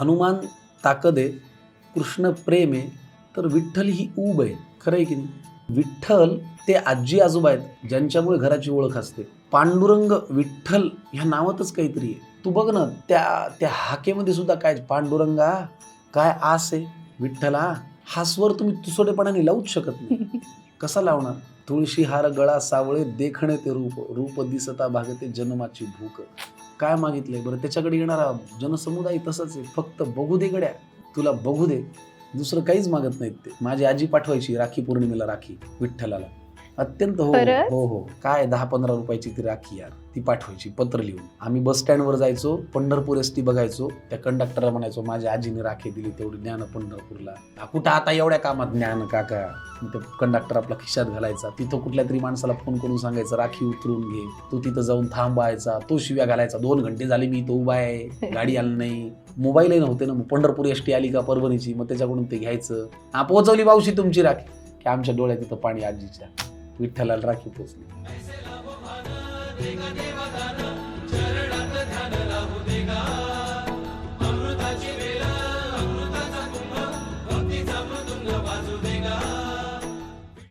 हनुमान ताकद आहे कृष्ण प्रेम आहे तर विठ्ठल ही ऊब आहे. खरं आहे की नाही? विठ्ठल ते आजी आजोबा आहेत ज्यांच्यामुळे घराची ओळख असते. पांडुरंग विठ्ठल ह्या नावातच काहीतरी आहे. तू बघ ना त्या त्या हाकेमध्ये सुद्धा काय पांडुरंगा काय आस आहे? विठ्ठला हा स्वर तुम्ही तुसोडेपणाने लावूच शकत नाही. कसा लावणार? तुळशी हार गळा सावळे देखणे ते रूप रूप दिसता भागते जन्माची भूक. काय मागितलंय? बरं त्याच्याकडे येणारा जनसमुदाय तसंच आहे. फक्त बघू दे गड्या. तुला बघू दे. दुसरं काहीच मागत नाहीत ते. माझी आजी पाठवायची राखी पौर्णिमेला राखी विठ्ठलाला. अत्यंत हो खरंच? हो हो. काय दहा पंधरा रुपयाची ती राखी यार ती पाठवायची पत्र लिहून. आम्ही बस स्टँडवर जायचो पंढरपूर एस टी बघायचो त्या कंडक्टरला म्हणायचो माझ्या आजीने राखी दिली तेवढी ज्ञान पंढरपूरला. "आ, कुठं आता एवढ्या कामात ज्ञान काका? मग ते कंडक्टर आपला खिशात घालायचा. तिथं कुठल्या तरी माणसाला फोन करून सांगायचं राखी उतरून घे. तो तिथं जाऊन थांबायचा तो शिव्या घालायचा. दोन घंटे झाले मी तो उभा आहे गाडी आली नाही. मोबाईलही नव्हते ना मग पंढरपूर एस टी आली का परभणीची? मग त्याच्याकडून ते घ्यायचं. हा पोहोचवली मावशी तुमची राखी. की आमच्या डोळ्यात तिथं पाणी आजीच्या. विठ्ठलाला राखी पोचली.